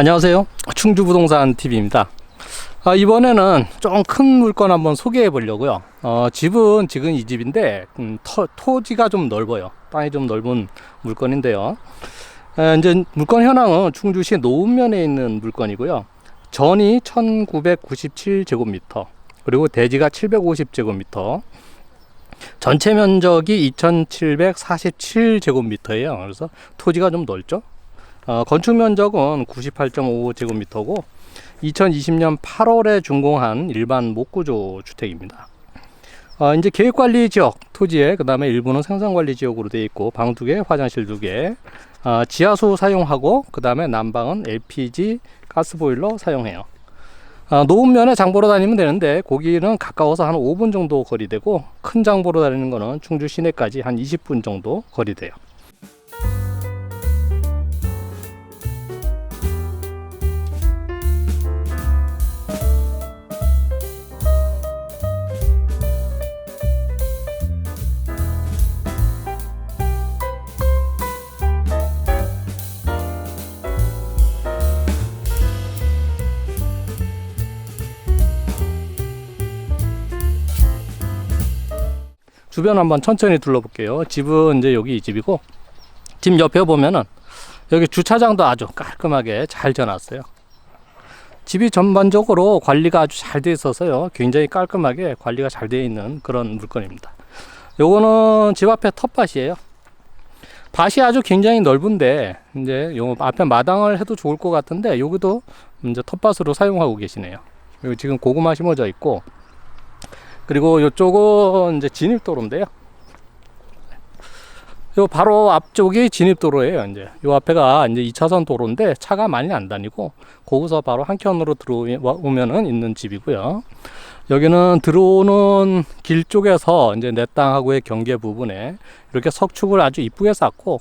안녕하세요. 충주부동산 TV입니다. 아, 이번에는 좀 큰 물건 한번 소개해 보려고요. 어, 집은 지금 이 집인데 음, 터, 토지가 좀 넓어요. 땅이 좀 넓은 물건인데요. 에, 이제 물건 현황은 충주시 노은면에 있는 물건이고요. 전이 1997제곱미터, 그리고 대지가 750제곱미터, 전체 면적이 2747제곱미터예요. 그래서 토지가 좀 넓죠. 어, 건축 면적은 98.55제곱미터고 2020년 8월에 준공한 일반 목구조 주택입니다. 어, 이제 계획관리 지역 토지에 그 다음에 일부는 생산관리 지역으로 되어 있고 방 두 개, 화장실 두 개, 어, 지하수 사용하고 그 다음에 난방은 LPG 가스보일러 사용해요. 어, 노은면에 장 보러 다니면 되는데 거기는 가까워서 한 5분 정도 거리되고 큰 장 보러 다니는 거는 충주 시내까지 한 20분 정도 거리돼요. 주변 한번 천천히 둘러볼게요. 집은 이제 여기 이 집이고 집 옆에 보면은 여기 주차장도 아주 깔끔하게 잘 지어놨어요. 집이 전반적으로 관리가 아주 잘 돼 있어서요. 굉장히 깔끔하게 관리가 잘 되어 있는 그런 물건입니다. 요거는 집 앞에 텃밭이에요. 밭이 아주 굉장히 넓은데 이제 요 앞에 마당을 해도 좋을 것 같은데 여기도 이제 텃밭으로 사용하고 계시네요. 여기 지금 고구마 심어져 있고 그리고 이쪽은 이제 진입도로인데요. 요 바로 앞쪽이 진입도로예요. 이제 요 앞에가 이제 2차선 도로인데 차가 많이 안 다니고 거기서 바로 한켠으로 들어오면은 있는 집이고요. 여기는 들어오는 길 쪽에서 이제 내 땅하고의 경계 부분에 이렇게 석축을 아주 이쁘게 쌓고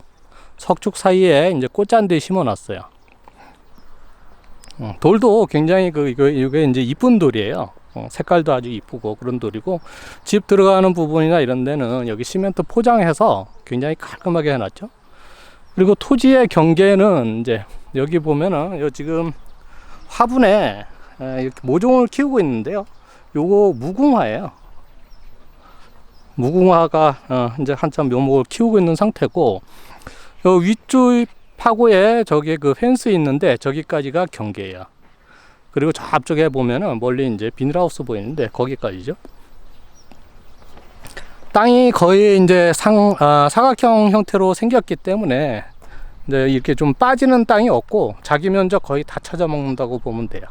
석축 사이에 이제 꽃잔디 심어 놨어요. 어, 돌도 굉장히 그 이거 이게 이제 이쁜 돌이에요. 어, 색깔도 아주 이쁘고 그런 돌이고 집 들어가는 부분이나 이런 데는 여기 시멘트 포장해서 굉장히 깔끔하게 해놨죠. 그리고 토지의 경계는 이제 여기 보면은 요 지금 화분에 에, 이렇게 모종을 키우고 있는데요. 요거 무궁화예요. 무궁화가 어, 이제 한참 묘목을 키우고 있는 상태고 요 위쪽 파고에 저기 그 펜스 있는데 저기까지가 경계예요. 그리고 저 앞쪽에 보면은 멀리 이제 비닐하우스 보이는데 거기까지죠. 땅이 거의 이제 상, 아, 사각형 형태로 생겼기 때문에 이제 이렇게 좀 빠지는 땅이 없고 자기 면적 거의 다 찾아 먹는다고 보면 돼요.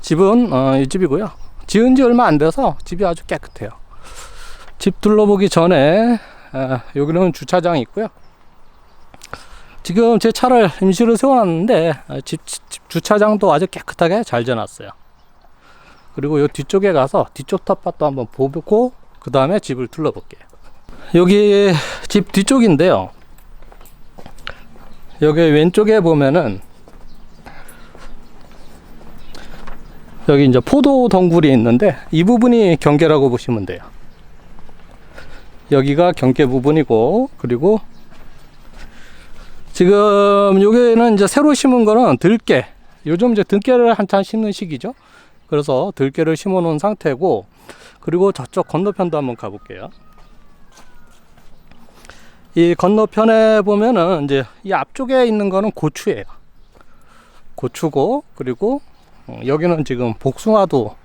집은 어, 이 집이고요. 지은 지 얼마 안 돼서 집이 아주 깨끗해요. 집 둘러보기 전에 아, 여기는 주차장이 있고요. 지금 제 차를 임시로 세워놨는데 아, 집, 집 주차장도 아주 깨끗하게 잘 지어놨어요. 그리고 요 뒤쪽에 가서 뒤쪽 텃밭도 한번 보고 그 다음에 집을 둘러볼게요. 여기 집 뒤쪽인데요. 여기 왼쪽에 보면은 여기 이제 포도 덩굴이 있는데 이 부분이 경계라고 보시면 돼요. 여기가 경계 부분이고 그리고 지금 여기는 이제 새로 심은 거는 들깨. 요즘 이제 들깨를 한참 심는 시기죠. 그래서 들깨를 심어 놓은 상태고 그리고 저쪽 건너편도 한번 가볼게요. 이 건너편에 보면은 이제 이 앞쪽에 있는 거는 고추예요. 고추고 그리고 어, 여기는 지금 복숭아도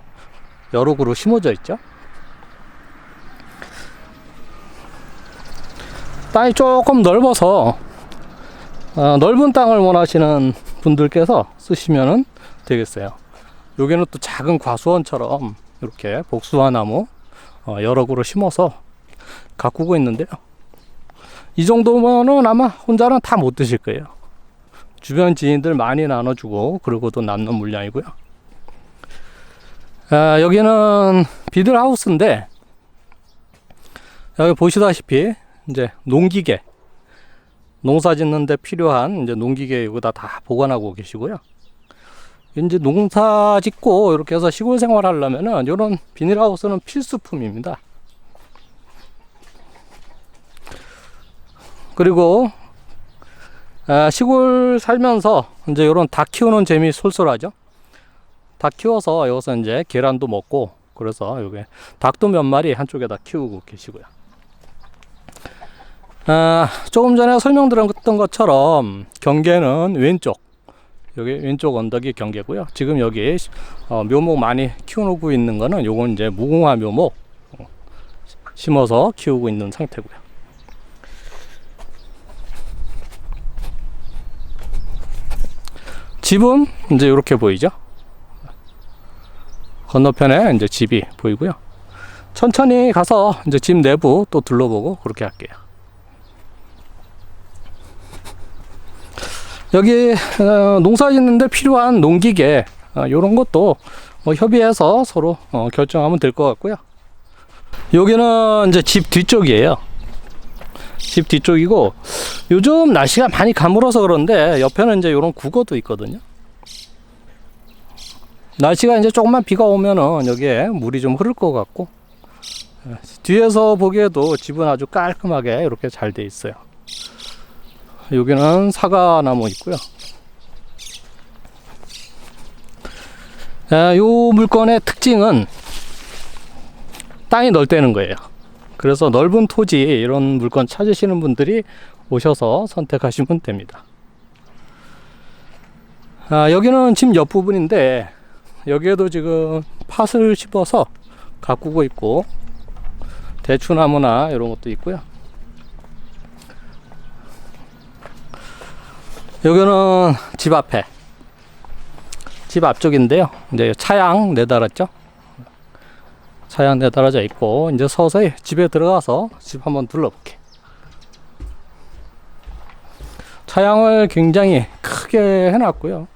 여러 그루 심어져 있죠. 땅이 조금 넓어서 어, 넓은 땅을 원하시는 분들께서 쓰시면 되겠어요. 여기는 또 작은 과수원처럼 이렇게 복숭아 나무 어, 여러 그루 심어서 가꾸고 있는데요. 이 정도면은 아마 혼자는 다 못 드실 거예요. 주변 지인들 많이 나눠주고 그리고 또 남는 물량이고요. 아, 여기는 비들하우스인데 여기 보시다시피 이제 농기계 농사 짓는데 필요한 이제 농기계 여기다 다 보관하고 계시고요. 이제 농사 짓고 이렇게 해서 시골 생활 하려면은 이런 비닐하우스는 필수품입니다. 그리고 아, 시골 살면서 이제 이런 닭 키우는 재미 솔솔하죠. 닭 키워서 여기서 이제 계란도 먹고 그래서 여기 닭도 몇 마리 한쪽에다 키우고 계시고요. 아, 조금 전에 설명드렸던 것처럼 경계는 왼쪽 여기 왼쪽 언덕이 경계고요. 지금 여기 어, 묘목 많이 키워놓고 있는 거는 요건 이제 무궁화 묘목 어, 심어서 키우고 있는 상태고요. 집은 이제 이렇게 보이죠. 건너편에 이제 집이 보이고요. 천천히 가서 이제 집 내부 또 둘러보고 그렇게 할게요. 여기 어, 농사 짓는데 필요한 농기계 이런 것도 뭐 협의해서 서로 어, 결정하면 될 것 같고요. 여기는 이제 집 뒤쪽이에요. 집 뒤쪽이고 요즘 날씨가 많이 가물어서 그런데 옆에는 이제 이런 국어도 있거든요. 날씨가 이제 조금만 비가 오면은 여기에 물이 좀 흐를 것 같고 예, 뒤에서 보기에도 집은 아주 깔끔하게 이렇게 잘 돼 있어요. 여기는 사과나무 있고요. 아, 요 물건의 특징은 땅이 넓다는 거예요. 그래서 넓은 토지 이런 물건 찾으시는 분들이 오셔서 선택하시면 됩니다. 아, 여기는 집 옆부분인데 여기에도 지금 팥을 심어서 가꾸고 있고 대추나무나 이런 것도 있고요. 여기는 집 앞에 집 앞쪽인데요. 이제 차양 내달았죠. 차양 내달아져 있고 이제 서서히 집에 들어가서 집 한번 둘러볼게. 차양을 굉장히 크게 해놨고요.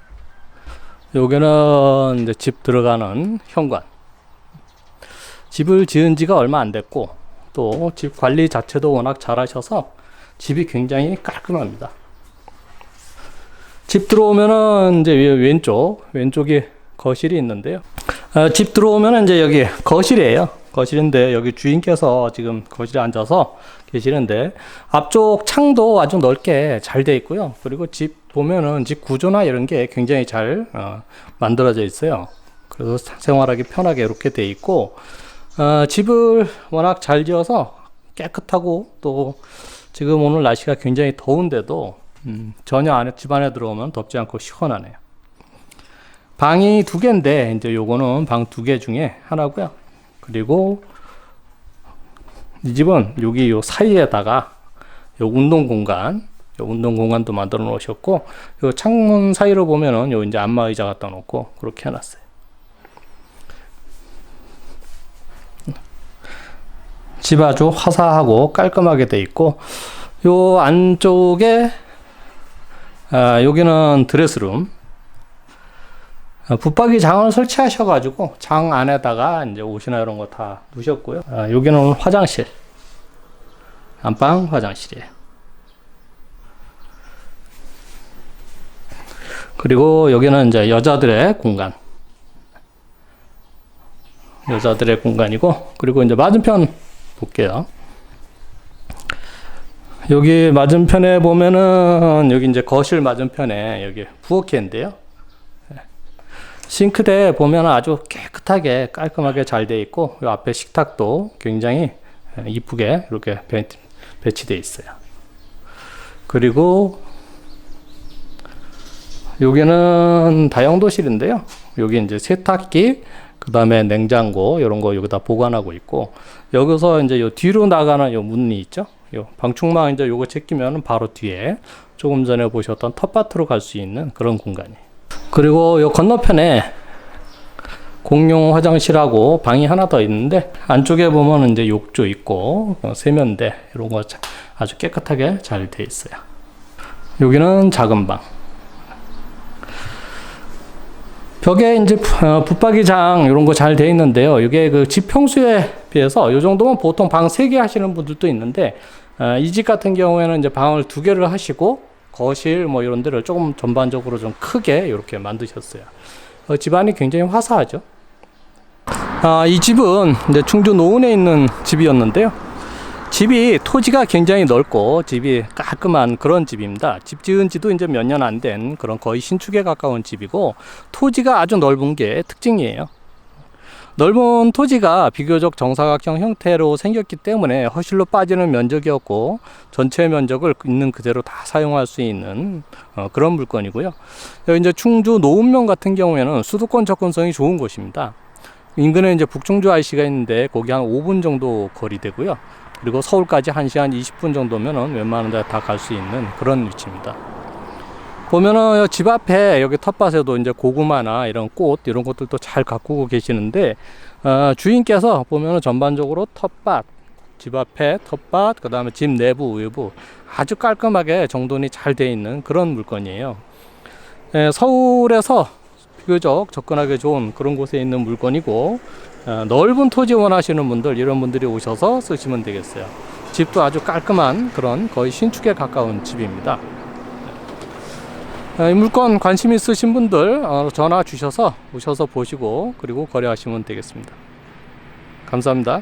여기는 이제 집 들어가는 현관. 집을 지은 지가 얼마 안 됐고 또 집 관리 자체도 워낙 잘하셔서 집이 굉장히 깔끔합니다. 집 들어오면은 이제 왼쪽 왼쪽이 거실이 있는데요. 어, 집 들어오면은 이제 여기 거실이에요. 거실인데 여기 주인께서 지금 거실에 앉아서 계시는데 앞쪽 창도 아주 넓게 잘 돼 있고요. 그리고 집 보면은 집 구조나 이런 게 굉장히 잘 어, 만들어져 있어요. 그래서 생활하기 편하게 이렇게 돼 있고 어, 집을 워낙 잘 지어서 깨끗하고 또 지금 오늘 날씨가 굉장히 더운데도 음, 전혀 안에 집 안에 들어오면 덥지 않고 시원하네요. 방이 두 개인데 이제 요거는 방 두 개 중에 하나고요. 그리고 이 집은 여기 요 사이에다가 요 운동 공간, 요 운동 공간도 만들어 놓으셨고 요 창문 사이로 보면은 요 이제 안마 의자 갖다 놓고 그렇게 해놨어요. 집 아주 화사하고 깔끔하게 돼 있고 요 안쪽에 아, 여기는 드레스룸. 아, 붙박이 장을 설치하셔가지고 장 안에다가 이제 옷이나 이런 거 다 두셨고요. 아, 여기는 화장실. 안방 화장실이에요. 그리고 여기는 이제 여자들의 공간. 여자들의 공간이고, 그리고 이제 맞은편 볼게요. 여기 맞은편에 보면은 여기 이제 거실 맞은편에 여기 부엌인데요. 싱크대 보면 아주 깨끗하게 깔끔하게 잘 돼 있고 이 앞에 식탁도 굉장히 이쁘게 이렇게 배, 배치돼 있어요. 그리고 여기는 다용도실인데요. 여기 이제 세탁기, 그 다음에 냉장고 이런 거 여기다 보관하고 있고 여기서 이제 요 뒤로 나가는 요 문이 있죠. 요 방충망 이제 요거 제끼면 바로 뒤에 조금 전에 보셨던 텃밭으로 갈 수 있는 그런 공간이에요. 그리고 요 건너편에 공용 화장실하고 방이 하나 더 있는데 안쪽에 보면 이제 욕조 있고 어, 세면대 이런 거 아주 깨끗하게 잘 돼 있어요. 여기는 작은 방. 벽에 이제 어, 붙박이장 이런 거 잘 돼 있는데요. 이게 그 집 평수에 비해서 이 정도면 보통 방 3개 하시는 분들도 있는데 어, 이 집 같은 경우에는 이제 방을 두 개를 하시고 거실 뭐 이런 데를 조금 전반적으로 좀 크게 이렇게 만드셨어요. 어, 집안이 굉장히 화사하죠. 아, 이 집은 이제 충주 노원에 있는 집이었는데요. 집이 토지가 굉장히 넓고 집이 깔끔한 그런 집입니다. 집 지은 지도 이제 몇 년 안 된 그런 거의 신축에 가까운 집이고 토지가 아주 넓은 게 특징이에요. 넓은 토지가 비교적 정사각형 형태로 생겼기 때문에 허실로 빠지는 면적이었고 전체 면적을 있는 그대로 다 사용할 수 있는 어, 그런 물건이고요. 이제 충주 노은면 같은 경우에는 수도권 접근성이 좋은 곳입니다. 인근에 이제 북충주 IC가 있는데 거기 한 5분 정도 거리 되고요. 그리고 서울까지 1시간 20분 정도면은 웬만한 데 다 갈 수 있는 그런 위치입니다. 보면은 집 앞에 여기 텃밭에도 이제 고구마나 이런 꽃 이런 것들도 잘 가꾸고 계시는데 어, 주인께서 보면은 전반적으로 텃밭 집 앞에 텃밭 그다음에 집 내부 외부 아주 깔끔하게 정돈이 잘 돼 있는 그런 물건이에요. 예, 서울에서 비교적 접근하기 좋은 그런 곳에 있는 물건이고 어, 넓은 토지 원하시는 분들 이런 분들이 오셔서 쓰시면 되겠어요. 집도 아주 깔끔한 그런 거의 신축에 가까운 집입니다. 어, 이 물건 관심 있으신 분들 어, 전화 주셔서 오셔서 보시고 그리고 거래하시면 되겠습니다. 감사합니다.